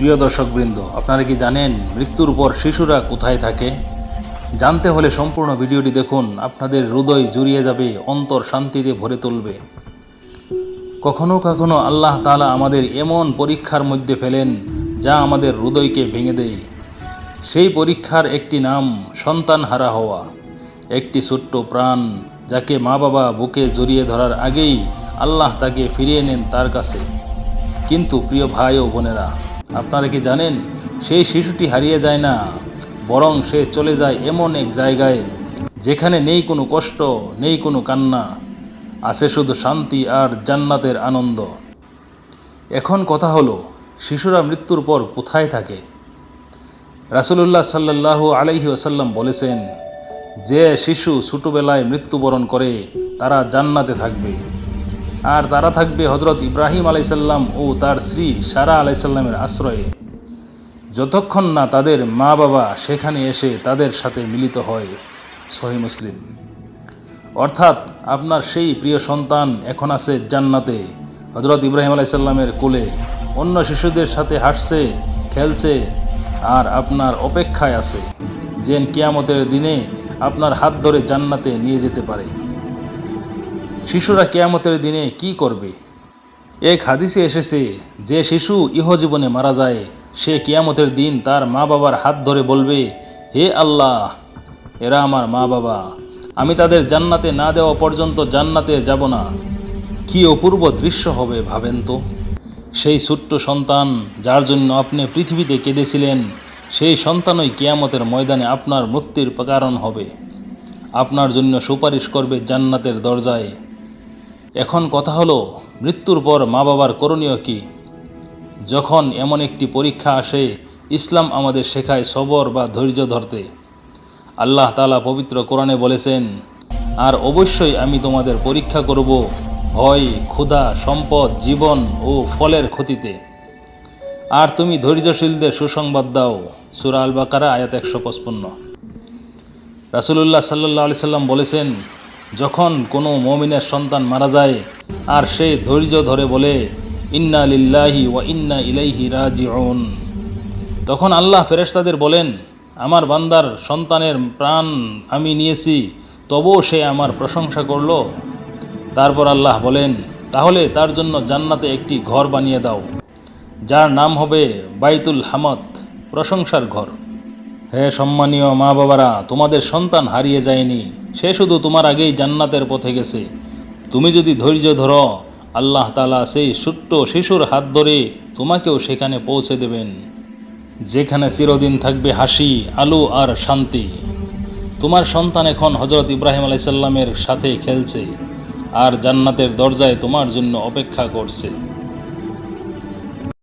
প্রিয় দর্শকবৃন্দ, আপনারা কি জানেন মৃত্যুর পর শিশুরা কোথায় থাকে? জানতে হলে সম্পূর্ণ ভিডিওটি দেখুন, আপনাদের হৃদয় জুড়িয়ে যাবে, অন্তর শান্তিতে ভরে তুলবে। কখনো কখনো আল্লাহ তালা আমাদের এমন পরীক্ষার মধ্যে ফেলেন, যা আমাদের হৃদয়কে ভেঙে দেয়। সেই পরীক্ষার একটি নাম সন্তান হারা হওয়া, একটি ছোট্ট প্রাণ, যাকে মা বাবা বুকে জড়িয়ে ধরার আগেই আল্লাহ তাকে ফিরিয়ে নেন তার কাছে। কিন্তু প্রিয় ভাই ও বোনেরা আপনারা কি জানেন, সেই শিশুটি হারিয়ে যায় না, বরং সে চলে যায় এমন এক জায়গায় যেখানে নেই কোনো কষ্ট, নেই কোনো কান্না, আছে শুধু শান্তি আর জান্নাতের আনন্দ। এখন কথা হলো, শিশুরা মৃত্যুর পর কোথায় থাকে? রাসুলুল্লাহ সাল্লাহ আলাইহি ওসাল্লাম বলেছেন, যে শিশু ছোটোবেলায় মৃত্যুবরণ করে, তারা জান্নাতে থাকবে। আর তারা থাকবে হজরত ইব্রাহিম আলাইসাল্লাম ও তার স্ত্রী সারা আলাইসাল্লামের আশ্রয়ে। যতক্ষণ না তাদের মা বাবা সেখানে এসে তাদের সাথে মিলিত হয়, সহি মুসলিম। অর্থাৎ আপনার সেই প্রিয় সন্তান এখন আছে জান্নাতে। হজরত ইব্রাহিম আলাইসাল্লামের কোলে অন্য শিশুদের সাথে হাসছে খেলছে আর আপনার অপেক্ষায় আছে, যেন কিয়ামতের দিনে আপনার হাত ধরে জান্নাতে নিয়ে যেতে পারে। শিশুরা কেয়ামতের দিনে কি করবে? এক হাদিসে এসেছে যে শিশু ইহজীবনে মারা যায়, সে কিয়ামতের দিন তার মা বাবার হাত ধরে বলবে, হে আল্লাহ, এরা আমার মা বাবা আমি তাদের জান্নাতে না দেওয়া পর্যন্ত জান্নাতে যাব না। কি অপূর্ব দৃশ্য হবে ভাবেন তো। সেই ছোট্ট সন্তান যার জন্য আপনি পৃথিবীতে কেঁদেছিলেন, সেই সন্তানই কিয়ামতের ময়দানে আপনার মুক্তির কারণ হবে। আপনার জন্য সুপারিশ করবে জান্নাতের দরজায়। এখন কথা হলো, মৃত্যুর পর মা বাবার করণীয় কি? যখন এমন একটি পরীক্ষা আসে, ইসলাম আমাদের শেখায় সবর বা ধৈর্য ধরতে। আল্লাহ তালা পবিত্র কোরআনে বলেছেন, আর অবশ্যই আমি তোমাদের পরীক্ষা করব ভয়, ক্ষুধা, সম্পদ, জীবন ও ফলের ক্ষতিতে। আর তুমি ধৈর্যশীলদের সুসংবাদ দাও। সুরা আল বাকারা আয়াত একশো পঁচপন্ন। রাসুলুল্লাহ সাল্লাহ আলি সাল্লাম বলেছেন যখন কোনো মমিনের সন্তান মারা যায়, আর সে ধৈর্য ধরে বলে, ইন্না লিল্লাহি ওয়া ইন্না ইলাইহি রাজিউন। তখন আল্লাহ ফেরেশতাদের বলেন, আমার বান্দার সন্তানের প্রাণ আমি নিয়েছি, তবুও সে আমার প্রশংসা করল। তারপর আল্লাহ বলেন, তাহলে তার জন্য জান্নাতে একটি ঘর বানিয়ে দাও, যার নাম হবে বাইতুল হামদ প্রশংসার ঘর। হে সম্মানীয় মা বাবারা তোমাদের সন্তান হারিয়ে যায়নি। সে শুধু তোমার আগেই জান্নাতের পথে গেছে। তুমি যদি ধৈর্য ধরো, আল্লাহ তালা সেই ছোট্ট শিশুর হাত ধরে তোমাকেও সেখানে পৌঁছে দেবেন। যেখানে চিরদিন থাকবে হাসি, আলো আর শান্তি। তোমার সন্তান এখন হজরত ইব্রাহিম আলাইসাল্লামের সাথে খেলছে আর জান্নাতের দরজায় তোমার জন্য অপেক্ষা করছে।